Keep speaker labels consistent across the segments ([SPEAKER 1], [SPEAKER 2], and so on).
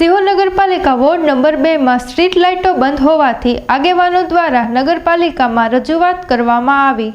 [SPEAKER 1] સિહોર નગરપાલિકા ward number બેમાં street લાઇટો બંધ હોવાથી આગેવાનો દ્વારા નગરપાલિકામાં રજૂઆત કરવામાં આવી.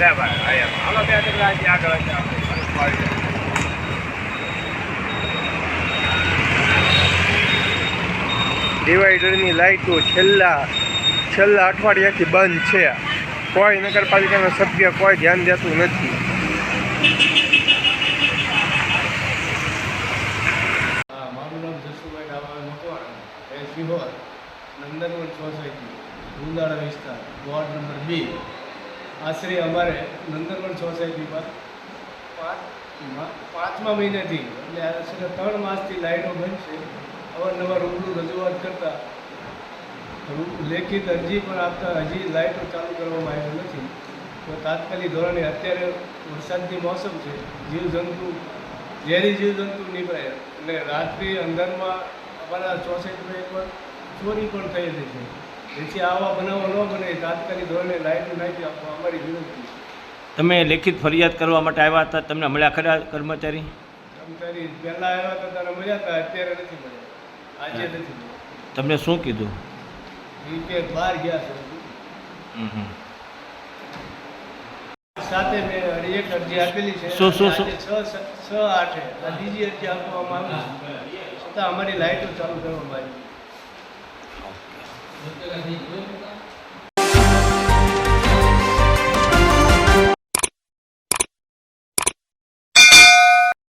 [SPEAKER 2] એમ. હાલો આગળ આપણે.
[SPEAKER 3] ડિવાઈડરની લાઇટો છેલ્લા છેલ્લા અઠવાડિયાથી બંધ છે કોઈ નગરપાલિકાના સભ્ય કોઈ ધ્યાન દેતું નથી
[SPEAKER 4] નંદનવન સોસાયટી ગુંદાળા વિસ્તાર, વોર્ડ નંબર બી આશરે અમારે નંદનવન સોસાયટી પર પાંચ પાંચમા મહિનેથી, એટલે આશરે ત્રણ માસથી લાઇટો બંધ છે. અવારનવાર રૂબરૂ રજૂઆત કરતા લેખિત અરજી પણ આપતા હજી લાઇટો ચાલુ કરવામાં આવ્યો નથી. તો તાત્કાલિક ધોરણે અત્યારે વરસાદની મોસમ છે. જીવજંતુ, ઝેરી જીવજંતુ નીકળે અને રાત્રિ અંધારમાં અમારા સોસાયટીમાં એકવાર ચોરી પણ થયેલી છે. જેથી આવા બનાવો ન બને તાત્કાલિક ધોરણે લાઇટો નાખી આપવા અમારી વિનંતી છે.
[SPEAKER 5] તમે લેખિત ફરિયાદ કરવા માટે આવ્યા હતા તમને મળ્યા ખરા કર્મચારી?
[SPEAKER 4] કર્મચારી પહેલાં આવ્યા હતા ત્યારે મળ્યા હતા અત્યારે નથી મળ્યા. આજે નથી મળ્યા.
[SPEAKER 5] તમને શું કીધું?
[SPEAKER 4] રિપેર બહાર ગયા છે. સાથે મેં એક અરજી આપેલી છે.
[SPEAKER 5] શું, શું, શું?
[SPEAKER 4] છ છ આઠે આ બીજી અરજી આપવામાં આવી છતાં અમારી લાઇટો ચાલુ કરવામાં આવી قلت له هيك